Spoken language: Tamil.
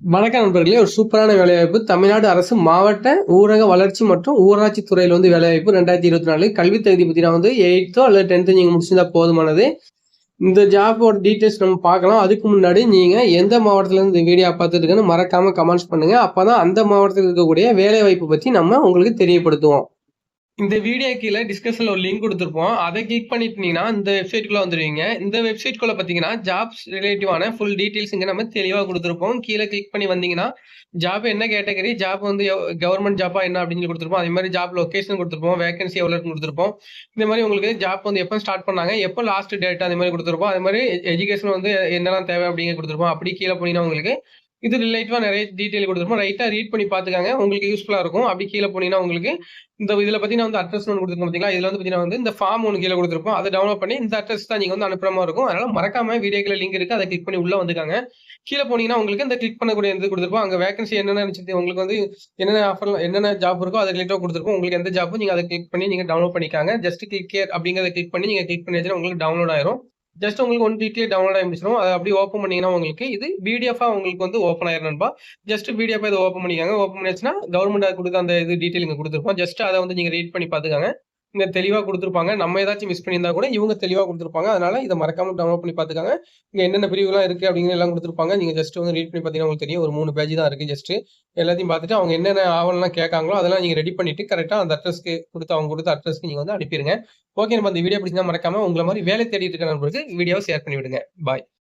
வணக்கம் நண்பர்களே ஒரு சூப்பரான வேலைவாய்ப்பு. தமிழ்நாடு அரசு மாவட்ட ஊரக வளர்ச்சி மற்றும் ஊராட்சி துறையில் வந்து வேலைவாய்ப்பு ரெண்டாயிரத்தி இருபத்தி நாலு. கல்வி தகுதி பற்றினா வந்து எயித்தோ அல்லது டென்த்தோ நீங்கள் முடிச்சிருந்தா போதுமானது. இந்த ஜாபோட டீட்டெயில்ஸ் நம்ம பார்க்கலாம். அதுக்கு முன்னாடி நீங்கள் எந்த மாவட்டத்தில் இருந்து இந்த வீடியோ பார்த்துட்டு இருக்குன்னு மறக்காமல் கமெண்ட்ஸ் பண்ணுங்கள் அப்போ தான் அந்த மாவட்டத்தில் இருக்கக்கூடிய வேலைவாய்ப்பு பற்றி நம்ம உங்களுக்கு தெரியப்படுத்துவோம். இந்த வீடியோ கீழே டிஸ்கஷனில் ஒரு லிங்க் கொடுத்துருப்போம். அதை கிளிக் பண்ணிட்டீங்கன்னா இந்த வெப்சைட்குள்ளே வந்துடுவீங்க இந்த வெப்சைட்குள்ளே பார்த்தீங்கன்னா ஜாப்ஸ் ரிலேட்டிவான ஃபுல் டீட்டெயில்ஸ் இங்கே நம்ம தெளிவாக கொடுத்துருப்போம். கீழே கிளிக் பண்ணி வந்தீங்கன்னா ஜாப் என்ன கேட்டகரி ஜாப் வந்து கவர்மெண்ட் ஜாப்பா என்ன அப்படின்னு சொல்லி கொடுத்துருப்போம். அதே மாதிரி ஜாப் லொக்கேஷன் கொடுத்துருப்போம். வேகன்சி எவ்வளோ கொடுத்துருப்போம். இந்த மாதிரி உங்களுக்கு ஜாப் வந்து எப்போ ஸ்டார்ட் பண்ணாங்க எப்போ லாஸ்ட் டேட் அந்த மாதிரி கொடுத்துருப்போம். அதே மாதிரி எஜுகேஷன் வந்து என்னெல்லாம் தேவை அப்படிங்கிற கொடுத்துருப்போம். அப்படி கீழே போனீங்கன்னா உங்களுக்கு இது ரிலேட்டிவாக நிறைய டீட்டெயில் கொடுத்துருப்போம் ரைட்டாக ரீட் பண்ணி பார்த்துக்காங்க. உங்களுக்கு யூஸ்ஃபுல்லாக இருக்கும். அப்படி கீழே போனீங்கன்னா உங்களுக்கு இந்த இதில் பற்றி நான் வந்து அட்ரஸ் ஒன்று கொடுத்துருக்கோம் பார்த்தீங்களா? இதில் வந்து பார்த்தீங்கன்னா வந்து இந்த ஃபார்ம் ஒன்று கீழே கொடுத்துருப்போம். அதை டவுன்லோட் பண்ணி இந்த அட்ரஸ் தான் நீங்கள் வந்து அனுப்புற மாதிரி இருக்கும். அதனால் மறக்காம வீடியோக்கில் லிங்க் இருக்குது அதை கிளிக் பண்ணி உள்ளே வந்துக்காங்க. கீழே போனீங்கன்னா உங்களுக்கு இந்த கிளிக் பண்ணக்கூடிய இது கொடுத்துருப்போம். அங்கே வேகன்சி என்னென்ன இருந்துச்சு உங்களுக்கு வந்து என்னென்ன ஆஃபர் என்னென்ன ஜாப் இருக்கோ அதை ரிலேட்டாக கொடுத்துருப்போம். உங்களுக்கு எந்த ஜாப்பும் நீங்கள் அதை கிளிக் பண்ணி நீங்கள் டவுன்லோட் பண்ணிக்காங்க. ஜஸ்ட் கிளிக் கேர் அப்படிங்கிறத கிளிக் பண்ணி நீங்கள் கிளிக் பண்ணி வச்சுன்னா உங்களுக்கு டவுன்லோட் ஆயிரும். ஜஸ்ட் உங்களுக்கு ஒன் வீக்லேயே டவுன்லோட் ஆகிடும் அதை அப்படியே ஓப்பன் பண்ணீங்கன்னா உங்களுக்கு இது பிடிஎஃபாக உங்களுக்கு வந்து ஓப்பன் ஆயிரணும்பா ஜஸ்ட் பிடிஎஃப் இதை ஓப்பன் பண்ணிக்காங்க. ஓப்பன் பண்ணியாச்சுன்னா கவர்மெண்ட் கொடுத்த அந்த இது டீட்டெயில் இங்கே கொடுத்துருப்போம் ஜஸ்ட் அதை வந்து நீங்கள் ரீட் பண்ணி பார்த்துக்காங்க. இங்கே தெளிவாக கொடுத்துருப்பாங்க. நம்ம ஏதாச்சும் மிஸ் பண்ணியிருந்தா கூட இவங்க தெளிவாக கொடுத்துருப்பாங்க. அதனால இதை மறக்காம டவுன்லோட் பண்ணி பார்த்துக்காங்க. இங்கே என்னென்ன பிரிவுலாம் இருக்குது அப்படிங்கிற எல்லாம் கொடுத்துருப்பாங்க. நீங்கள் ஜஸ்ட் வந்து ரீட் பண்ணி பார்த்தீங்கன்னா உங்களுக்கு தெரியும். ஒரு மூணு பேஜ் தான் இருக்குது ஜஸ்ட் எல்லாத்தையும் பார்த்துட்டு அவங்க என்னென்ன ஆவணம்லாம் கேட்காங்களோ அதெல்லாம் நீங்கள் ரெடி பண்ணிட்டு கரெக்டாக அந்த அட்ரஸ்க்கு கொடுத்து அவங்க கொடுத்த அட்ரஸ்க்கு நீங்கள் வந்து அனுப்பிடுங்க ஓகே நம்ம அந்த வீடியோ பிடிச்சா மறக்காம உங்களை மாதிரி வேலை தேடிட்டு இருக்க நண்பர்களுக்கு வீடியோவை ஷேர் பண்ணிவிடுங்க. பாய்